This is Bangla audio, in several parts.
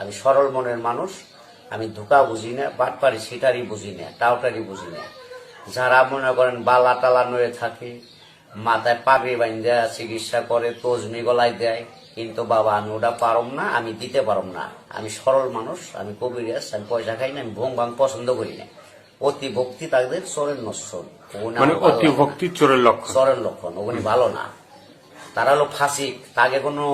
আমি সরল মনের মানুষ আমি ধোকা বুঝি না বাটপারি সিটারি বুঝি না টাউটারি বুঝি না। যারা মনে করেন বালা টালা নয়ে থাকে মাথায় পাগড়ি বাইন্দা চিকিৎসা করে তজমি গলায় দেয় কিন্তু বাবা আমি ওটা পারম না আমি দিতে পারম না। আমি সরল মানুষ আমি কবিরাজ আমি পয়সা খাই না আমি ভোং ভাং পছন্দ করি না। অতি ভক্তি তাদের চোরের নশ্বর। মানে অতি ভক্তি চোরের লক্ষণ। চরের লক্ষণ ওগুলি ভালো না। তারা হলো ফাঁসিক তাকে কোনো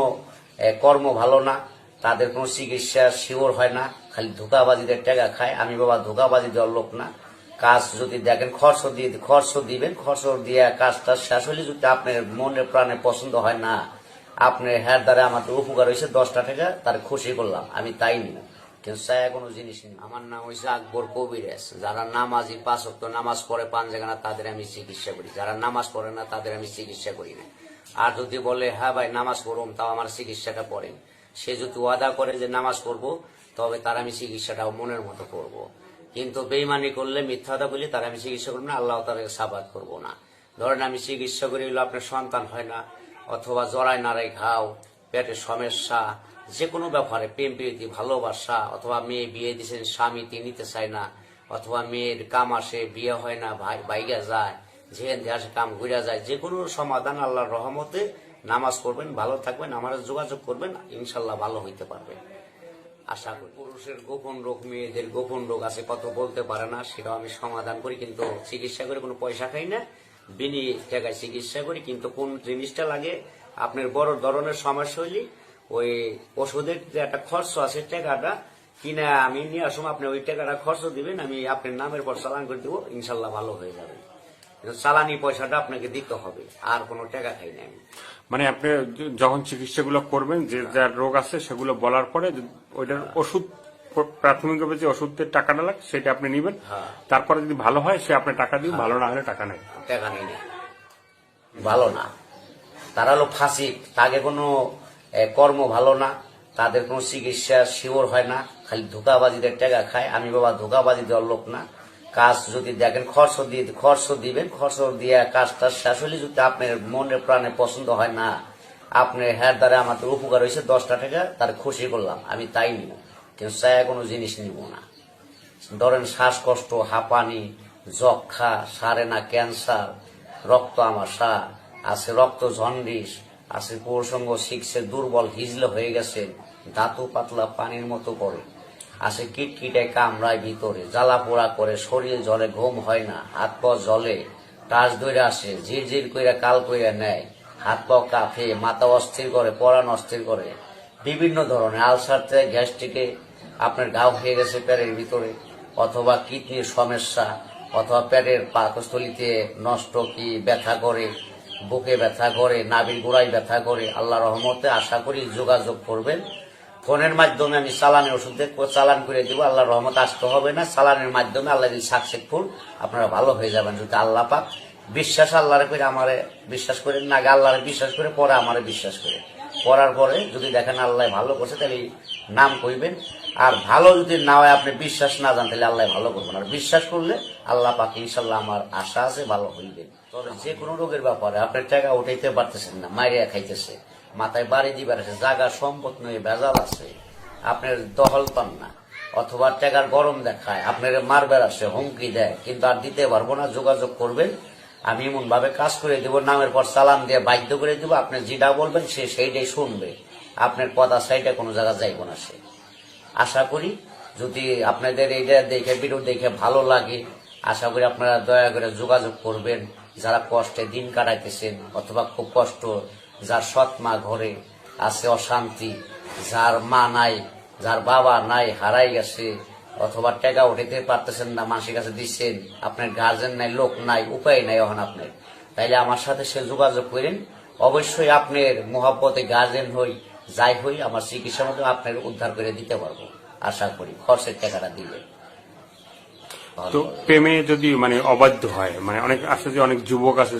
কর্ম ভালো না। তাদের কোনো চিকিৎসা শিওর হয় না, খালি ধোকাবাজিদের টাকা খায়। আমি বাবা ধোকাবাজি দেওয়ার লোক না। কাজ যদি দেখেন, খরচ দিয়ে, খরচ দিবেন, খরচ দিয়ে কাজটা শেষ হলে যদি আপনার মনে প্রাণে পছন্দ হয় না, আপনার হ্যার দ্বারা আমার উপকার হয়েছে, দশটা টাকা তার খুশি করলাম। আমি তাই নিব। কিন্তু চায় কোনো জিনিস নেই। আমার নাম হয়েছে আকবর কবিরাজ যারা নামাজি, পাঁচ ওয়াক্ত নামাজ পড়ে পাঁচ জায়গা তাদের আমি চিকিৎসা করি। যারা নামাজ পড়ে না, তাদের আমি চিকিৎসা করি না। আর যদি বলে হ্যাঁ ভাই, নামাজ পড়ুম, তাও আমার চিকিৎসাটা পড়েন। সে যদি ওয়াদা করে যে নামাজ পড়ব, তবে তার আমি চিকিৎসাটাও মনের মতো করব। কিন্তু বেইমানি করলে মিথ্যাটা বলি, তার আমি চিকিৎসা করব না, আল্লাহ তার সাবাদ করব না ধরেন আমি চিকিৎসা করি আপনার সন্তান হয় না, অথবা জড়াই নাড়াই ঘাও পেটের সমস্যা যে কোনো ব্যাপারে প্রেম, প্রীতি, ভালোবাসা, অথবা মেয়ে বিয়ে দিয়েছেন স্বামী তিনি নিতে চায় না, অথবা মেয়ের কাম আসে, বিয়ে হয় না, ভাই বাইগা যায় থেকে আসে কাম ঘুরে যায় যে কোনো সমাধান আল্লাহর রহমতে নামাজ পড়বেন, ভালো থাকবেন আমার যোগাযোগ করবেন, ইনশাল্লাহ ভালো হইতে পারবে আশা করি। পুরুষের গোপন রোগ, মেয়েদের গোপন রোগ আছে, কত বলতে পারে না, সেটাও আমি সমাধান করি, কিন্তু চিকিৎসা করে কোনো পয়সা খাই না, বিনি টাকায় চিকিৎসা করি, কিন্তু কোন জিনিসটা লাগে, আপনার বড় ধরনের সমস্যা হইলে ওই ওষুধের যে একটা খরচ আছে টাকাটা, কিনা আমি নিয়ে আসুন আপনি ওই টাকাটা খরচ দিবেন, আমি আপনার নামের পর চালান করে দিব, ইনশাল্লাহ ভালো হয়ে যাবে। চালানি পয়সাটা আপনাকে দিতে হবে, আর কোনো টাকা খাই না আমি। মানে আপনি যখন চিকিৎসাগুলো করবেন যে যার রোগ আছে সেগুলো বলার পরে ওইটার ওষুধ প্রাথমিকভাবে যে ওষুধের টাকাটা লাগে সেটা আপনি নেবেন। হ্যাঁ। তারপরে যদি ভালো হয় সে আপনি টাকা দিন ভালো না হলে টাকা নেই। টাকা নেই। ভালো না। তারা হলো ফাঁসিক তাকে কোনো কর্ম ভালো না। তাদের কোনো চিকিৎসা শিওর হয় না। খালি ধোকাবাজিদের টাকা খায়। আমি বাবা ধোকাবাজি দেওয়ার লোক না। কাজ যদি দেখেন, খরচ দিয়ে খরচ দিবেন, খরচ দিয়ে কাজটা শেষ হলে যদি আপনার মনে প্রাণে পছন্দ হয় না, আপনার হ্যার দ্বারা আমাদের উপকার হয়েছে, দশটা টাকা তার খুশি করলাম, আমি তাই নিব। কিন্তু চায় কোনো জিনিস নিব না। ধরেন শ্বাসকষ্ট, হাঁপানি যক্ষা সারে না ক্যান্সার, রক্ত আমাশা আছে রক্ত জন্ডিস, আছে প্রসঙ্গ শিখছে, দুর্বল, হিজলে হয়ে গেছে দাঁতু পাতলা, পানির মতো করে আছে কিটকিটে কামড়ায় ভিতরে, জ্বালা পোড়া করে, শরীর জলে, ঘুম হয় না, হাত পা জলে টাচ ধরে আসে ঝিরঝির কইরা কাল কইরা নেয়, হাত পা কাঁপে, মাথা অস্থির করে, পরাণ অস্থির করে। বিভিন্ন ধরনের আলসার থেকে গ্যাস্ট্রিকে, আপনার ঘাও হয়ে গেছে পেটের ভিতরে, অথবা কিডনির সমস্যা, অথবা পেটের পাকস্থলিতে নষ্ট কি ব্যথা করে, বুকে ব্যথা করে, নাভির গোড়ায় ব্যথা করে আল্লাহ রহমতে আশা করি যোগাযোগ করবেন। ফোনের মাধ্যমে আমি চালানি ওষুধ চালান করে দিব আল্লাহ রহমত আসতে হবে না। চালানের মাধ্যমে আল্লাহ যদি সাকসেসফুল আপনারা ভালো হয়ে যাবেন যদি আল্লাহ পাক বিশ্বাস আল্লাহরে করে আমারে বিশ্বাস করেন, না আল্লাহরে বিশ্বাস করে, পরে আমারে বিশ্বাস করে। করার পরে যদি দেখেন আল্লাহ ভালো করছে, তাহলে নাম কইবেন। আর ভালো যদি না হয়, আপনি বিশ্বাস না জান তাহলে আল্লাহ ভালো করবেন। আর বিশ্বাস করলে আল্লাহ পাক ইনশাল্লাহ আমার আশা আছে, ভালো হইবে। যে কোনো রোগের ব্যাপারে আপনার টাকা উঠাইতে পারতেছেন না মাইরিয়া খাইতেছে। মাথায় বাড়ি দিবার আছে জায়গা সম্পদ নয়, ভেজাল আছে। আপনার দহল পান না, অথবা টাকার গরম দেখায়, আপনার মারবার আসে হুমকি দেয়, কিন্তু আর দিতে পারব না, যোগাযোগ করবেন। আমি এমন ভাবে কাজ করে দেবো, নামের পর চালান দিয়ে বাধ্য করে দেবো, আপনি যেটা বলবেন সে সেইটাই শুনবে। আপনার কথা সাইডে কোনো জায়গা যাইব না সে। আশা করি, যদি আপনাদের এইটা দেখে, ভিডিও দেখে ভালো লাগে, আশা করি আপনারা দয়া করে যোগাযোগ করবেন। যারা কষ্টে দিন কাটাইতেছেন, অথবা খুব কষ্ট যার সৎ মা ঘরে আছে অশান্তি, যার মা নাই, যার বাবা নাই, হারাই গেছে, অথবা টাকা উঠাইতে পারতেছেন না মানুষের কাছে দিচ্ছেন, আপনার গার্জেন নাই, লোক নাই, উপায় নাই এখন আপনার। তাইলে আমার সাথে সে যোগাযোগ করেন, অবশ্যই আপনার মহাব্বতে গার্জেন হই, যাই হই, আমার চিকিৎসার মতো আপনার উদ্ধার করে দিতে পারব। আশা করি, খরচের টাকাটা দিলে। তো প্রেমে যদি মানে অবাধ্য হয় মানে অনেক যে অনেক যুবক আছে